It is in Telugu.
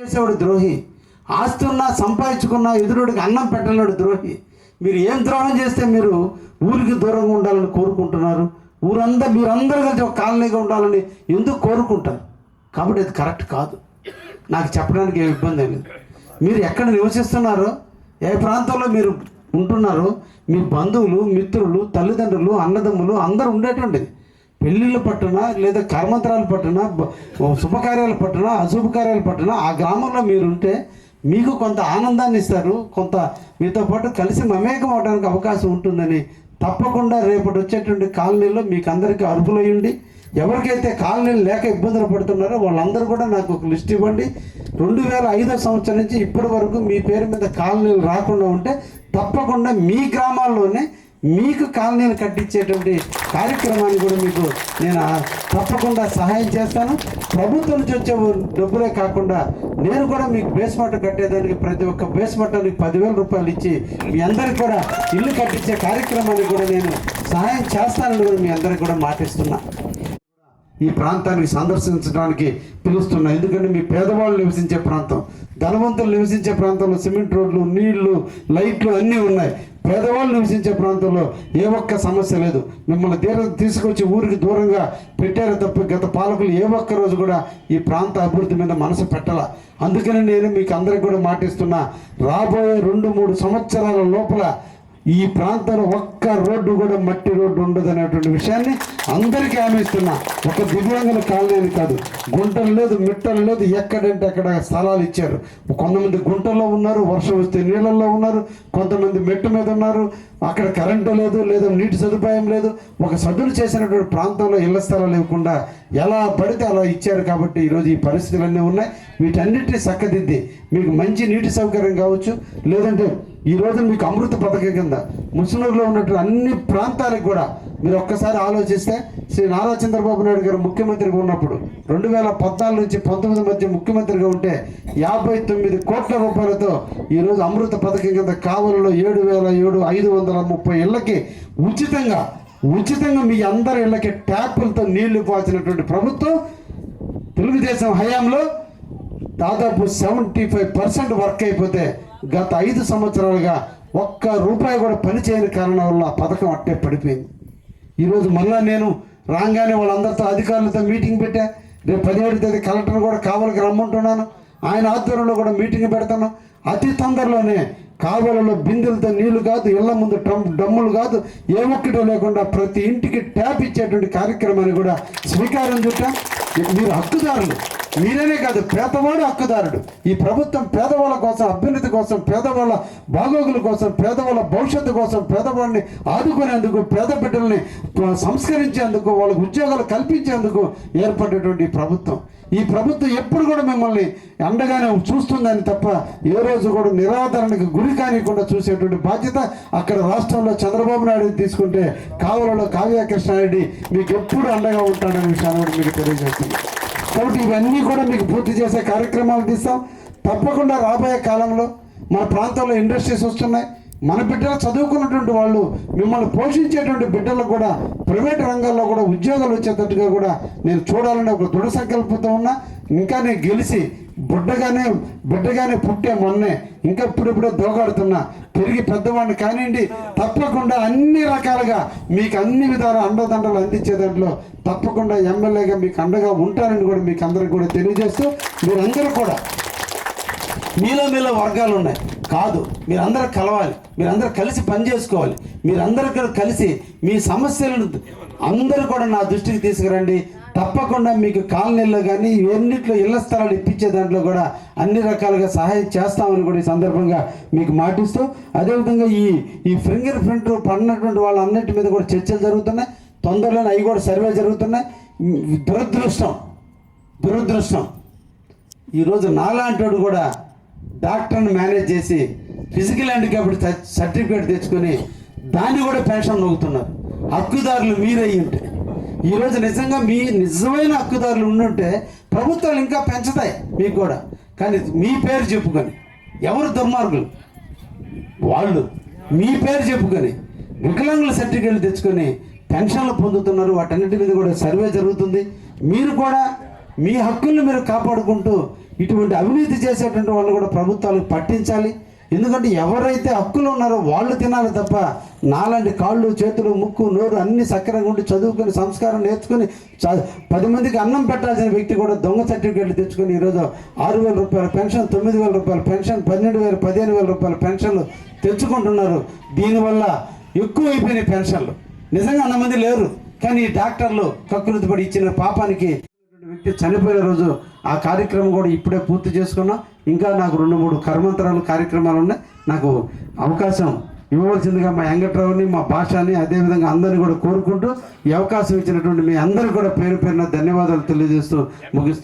చేసేవాడు ద్రోహి. ఆస్తి ఉన్నా సంపాదించుకున్నా ఎదురుడికి అన్నం పెట్టలేడు ద్రోహి. మీరు ఏం ద్రోహం చేస్తే మీరు ఊరికి దూరంగా ఉండాలని కోరుకుంటున్నారు? ఊరంతా మీరందరూ కలిసి ఒక కాలనీగా ఉండాలని ఎందుకు కోరుకుంటారు? కాబట్టి అది కరెక్ట్ కాదు. నాకు చెప్పడానికి ఏమి ఇబ్బంది లేదు. మీరు ఎక్కడ నివసిస్తున్నారో ఏ ప్రాంతంలో మీరు ఉంటున్నారో మీ బంధువులు మిత్రులు తల్లిదండ్రులు అన్నదమ్ములు అందరూ ఉండేటువంటిది పెళ్ళిళ్ళ పట్టున లేదా కర్మంతరాల పట్టున శుభకార్యాల పట్టున అశుభకార్యాల పట్టున ఆ గ్రామంలో మీరుంటే మీకు కొంత ఆనందాన్ని ఇస్తారు కొంత మీతో పాటు కలిసి మమేకం అవడానికి అవకాశం ఉంటుందని తప్పకుండా రేపటి వచ్చేటువంటి కాలనీలో మీకు అందరికీ అర్హులయ్యండి ఎవరికైతే కాలనీలు లేక ఇబ్బందులు పడుతున్నారో వాళ్ళందరూ కూడా నాకు ఒక లిస్ట్ ఇవ్వండి. రెండు వేల ఐదో సంవత్సరం నుంచి ఇప్పటి వరకు మీ పేరు మీద కాలనీలు రాకుండా ఉంటే తప్పకుండా మీ గ్రామాల్లోనే మీకు కాలనీలు కట్టించేటువంటి కార్యక్రమాన్ని కూడా మీకు నేను తప్పకుండా సహాయం చేస్తాను. ప్రభుత్వం నుంచి వచ్చే డబ్బులే కాకుండా నేను కూడా మీకు బేస్మెంట్ కట్టేదానికి ప్రతి ఒక్క బేస్మెంట్కి పదివేల రూపాయలు ఇచ్చి మీ అందరికి కూడా ఇల్లు కట్టించే కార్యక్రమాన్ని కూడా నేను సహాయం చేస్తానని కూడా మీ అందరికి కూడా మాటిస్తున్నా. ఈ ప్రాంతాన్ని సందర్శించడానికి పిలుస్తున్నా. ఎందుకంటే మీ పేదవాళ్ళు నివసించే ప్రాంతం ధనవంతులు నివసించే ప్రాంతంలో సిమెంట్ రోడ్లు నీళ్ళు లైట్లు అన్నీ ఉన్నాయి. పేదవాళ్ళు నివసించే ప్రాంతంలో ఏ ఒక్క సమస్య లేదు. మిమ్మల్ని తీర తీసుకొచ్చి ఊరికి దూరంగా పెట్టారు తప్ప గత పాలకులు ఏ ఒక్క రోజు కూడా ఈ ప్రాంత అభివృద్ధి మీద మనసు పెట్టాల. అందుకని నేను మీకు అందరికి కూడా మాటిస్తున్నా రాబోయే రెండు మూడు సంవత్సరాల లోపల ఈ ప్రాంతంలో ఒక్క రోడ్డు కూడా మట్టి రోడ్డు ఉండదు అనేటువంటి విషయాన్ని అందరికీ హామీ ఇస్తున్నా. ఒక దివ్యాంగుల కాలనీ కాదు. గుంటలు లేదు మిట్టలు లేదు ఎక్కడంటే అక్కడ స్థలాలు ఇచ్చారు. కొంతమంది గుంటల్లో ఉన్నారు వర్షం వస్తే నీళ్ళల్లో ఉన్నారు కొంతమంది మెట్టు మీద ఉన్నారు. అక్కడ కరెంటు లేదు లేదా నీటి సదుపాయం లేదు. ఒక సదులు చేసినటువంటి ప్రాంతంలో ఇళ్ళ స్థలాలు ఇవ్వకుండా ఎలా పడితే అలా ఇచ్చారు కాబట్టి ఈరోజు ఈ పరిస్థితులన్నీ ఉన్నాయి. వీటన్నిటిని చక్కదిద్ది. మీకు మంచి నీటి సౌకర్యం కావచ్చు లేదంటే ఈ రోజు మీకు అమృత పథకం కింద ముస్లింలో ఉన్నటువంటి అన్ని ప్రాంతాలకు కూడా మీరు ఒక్కసారి ఆలోచిస్తే శ్రీ నారా చంద్రబాబు నాయుడు గారు ముఖ్యమంత్రిగా ఉన్నప్పుడు రెండు వేల పద్నాలుగు నుంచి పంతొమ్మిది మధ్య ముఖ్యమంత్రిగా ఉంటే యాభై తొమ్మిది కోట్ల రూపాయలతో ఈరోజు అమృత పథకం కింద కావలలో ఏడు వేల ఏడు ఐదు వందల ముప్పై ఇళ్ళకి ఉచితంగా ఉచితంగా మీ అందరి ఇళ్ళకి ట్యాపులతో నీళ్ళు పోసినటువంటి ప్రభుత్వం తెలుగుదేశం హయాంలో దాదాపు సెవెంటీ ఫైవ్ పర్సెంట్ వర్క్ అయిపోతే గత ఐదు సంవత్సరాలుగా ఒక్క రూపాయి కూడా పని చేయని కారణం వల్ల ఆ పథకం అట్టే పడిపోయింది. ఈరోజు మళ్ళీ నేను రాగానే వాళ్ళందరితో అధికారులతో మీటింగ్ పెట్టా. రేపు పదిహేడు తేదీ కలెక్టర్ కూడా కావలికి రమ్మంటున్నాను. ఆయన ఆధ్వర్యంలో కూడా మీటింగ్ పెడతాను. అతి తొందరలోనే కావలలో బిందెలతో నీళ్ళు కాదు ఇళ్ళ ముందు డమ్ములు కాదు ఏ ఒక్కటో లేకుండా ప్రతి ఇంటికి ట్యాప్ ఇచ్చేటువంటి కార్యక్రమాన్ని కూడా స్వీకారం చుట్టాం. మీరు హక్కుదారులు. మీరేనే కాదు పేదవాడు హక్కుదారుడు. ఈ ప్రభుత్వం పేదవాళ్ళ కోసం అభ్యున్నతి కోసం పేదవాళ్ళ బాగోగుల కోసం పేదవాళ్ళ భవిష్యత్తు కోసం పేదవాడిని ఆదుకునేందుకు పేద బిడ్డల్ని సంస్కరించేందుకు వాళ్ళకు ఉద్యోగాలు కల్పించేందుకు ఏర్పడేటువంటి ప్రభుత్వం. ఈ ప్రభుత్వం ఎప్పుడు కూడా మిమ్మల్ని అండగానే చూస్తుందని తప్ప ఏ రోజు కూడా నిరాదరణకు గురి కానికుండా చూసేటువంటి బాధ్యత అక్కడ రాష్ట్రంలో చంద్రబాబు నాయుడు తీసుకుంటే కావలలో కావ్య కృష్ణారెడ్డి మీకు ఎప్పుడు అండగా ఉంటాడనే విషయాన్ని కూడా మీకు తెలియజేస్తుంది కాబట్టి ఇవన్నీ కూడా మీకు పూర్తి చేసే కార్యక్రమాలు తీస్తాం. తప్పకుండా రాబోయే కాలంలో మన ప్రాంతంలో ఇండస్ట్రీస్ వస్తున్నాయి. మన బిడ్డలు చదువుకున్నటువంటి వాళ్ళు మిమ్మల్ని పోషించేటువంటి బిడ్డలకు కూడా ప్రైవేట్ రంగాల్లో కూడా ఉద్యోగాలు వచ్చేటట్టుగా కూడా నేను చూడాలని ఒక దృఢ సంకల్పంతో ఉన్నా. ఇంకా నేను గెలిచి బుడ్డగానే బిడ్డగానే పుట్టే మొన్నే ఇంకా ఇప్పుడిప్పుడే దోగాడుతున్నా. పెరిగి పెద్దవాడిని కానివ్వండి తప్పకుండా అన్ని రకాలుగా మీకు అన్ని విధాల అండదండలు అందించే దాంట్లో తప్పకుండా ఎమ్మెల్యేగా మీకు అండగా ఉంటానని కూడా మీకు అందరికి కూడా తెలియజేస్తూ మీరందరూ కూడా మీలో మీలో వర్గాలు ఉన్నాయి. కాదు మీరందరూ కలవాలి మీరందరూ కలిసి పని చేసుకోవాలి మీరందరూ కూడా కలిసి మీ సమస్యలను అందరూ కూడా నా దృష్టికి తీసుకురండి. తప్పకుండా మీకు కాలనీల్లో కానీ ఎన్నిట్లో ఇళ్ళ స్థలాలు ఇప్పించే దాంట్లో కూడా అన్ని రకాలుగా సహాయం చేస్తామని కూడా ఈ సందర్భంగా మీకు మాటిస్తూ అదేవిధంగా ఈ ఈ ఫింగర్ ప్రింట్ పడినటువంటి వాళ్ళన్నిటి మీద కూడా చర్చలు జరుగుతున్నాయి. తొందరలోనే అవి కూడా సర్వే జరుగుతున్నాయి. దురదృష్టం దురదృష్టం. ఈరోజు నాలాంటోడు కూడా డాక్టర్ని మేనేజ్ చేసి ఫిజికల్ హ్యాండిక్యాప్డ్ సర్టిఫికేట్ తెచ్చుకొని దాన్ని కూడా పెన్షన్ నొగుతున్నారు హక్కుదారులు మీరై ఉంటే. ఈరోజు నిజంగా మీ నిజమైన హక్కుదారులు ఉండుంటే ప్రభుత్వాలు ఇంకా పెంచుతాయి మీకు కూడా. కానీ మీ పేరు చెప్పుకొని ఎవరు దుర్మార్గులు? వాళ్ళు. మీ పేరు చెప్పుకొని వికలాంగుల సర్టిఫికేట్లు తెచ్చుకొని పెన్షన్లు పొందుతున్నారు. వాటన్నిటి మీద కూడా సర్వే జరుగుతుంది. మీరు కూడా మీ హక్కుల్ని మీరు కాపాడుకుంటూ ఇటువంటి అవినీతి చేసేటువంటి వాళ్ళు కూడా ప్రభుత్వాలకు పట్టించాలి. ఎందుకంటే ఎవరైతే హక్కులు ఉన్నారో వాళ్ళు తినాలి తప్ప నాలాంటి కాళ్ళు చేతులు ముక్కు నోరు అన్ని సక్రంగా ఉండి చదువుకొని సంస్కారం నేర్చుకుని పది మందికి అన్నం పెట్టాల్సిన వ్యక్తి కూడా దొంగ సర్టిఫికేట్లు తెచ్చుకొని ఈరోజు ఆరు వేల రూపాయల పెన్షన్ తొమ్మిది వేల రూపాయల పెన్షన్ పన్నెండు వేల పదిహేను వేల రూపాయల పెన్షన్లు తెచ్చుకుంటున్నారు. దీనివల్ల ఎక్కువ అయిపోయినాయి పెన్షన్లు. నిజంగా అంతమంది లేరు. కానీ ఈ డాక్టర్లు కకృతి పడి ఇచ్చిన పాపానికి వ్యక్తి చనిపోయిన రోజు ఆ కార్యక్రమం కూడా ఇప్పుడే పూర్తి చేసుకున్నాం. ఇంకా నాకు రెండు మూడు కర్మంతరాలు కార్యక్రమాలు ఉన్నాయి. నాకు అవకాశం ఇవ్వవలసిందిగా మా వెంకట్రావుని మా భాషని అదేవిధంగా అందరిని కూడా కోరుకుంటూ ఈ అవకాశం ఇచ్చినటువంటి మీ అందరికీ కూడా పేరు పేరున ధన్యవాదాలు తెలియజేస్తూ ముగిస్తూ